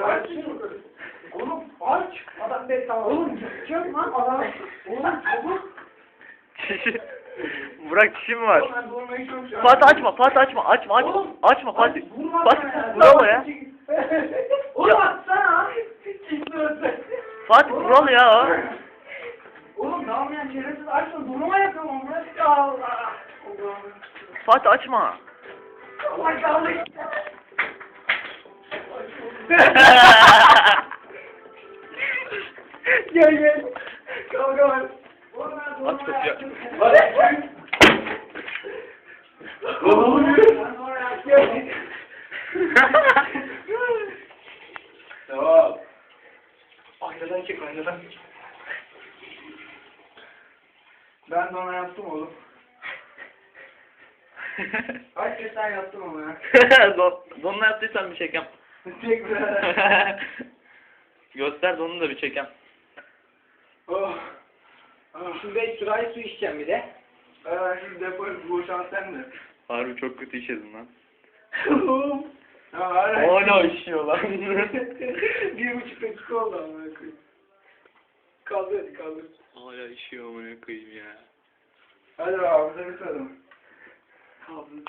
aç. Oğlum aç. Adam be tamam. Oğlum çıkacak lan adam. Oğlum çabuk. Burak çişi mi var? Oğlum ben durmayı çok an- Fatih açma, Fatih açma, açma, açma. Oğlum, Açma Fatih. vurma Fatih, ya. bravo ya. Oğlum atsana. Kimse ötse. Fatih kural ya. Oğlum dağılmayan şerefsiz açma. Durma yapamam. Bırak. Allah. Allah'ım. Fatih açma. Allah kahretsin. Gel gel. Kavga var. Sonra yaptım. Tamam. Aynadan çek aynadan. Ben de ona yaptım oğlum. Hakikaten yaptım ama ya. Don- Donla yaptıysan bir çekem. Çek birader. Göster donunu da bir çekem. oh. Ah. Şimdi sırayı su içeceğim bir de. Ee, şimdi depoyu boşalt sen de. Harbi çok kötü işledin lan. hala. Hala işiyor lan. bir buçuk dakika oldu amına koyayım. Kaldır hadi kaldır. Hala işiyor amına koyayım ya. Hadi abi bize bir sarılın. Kaldır.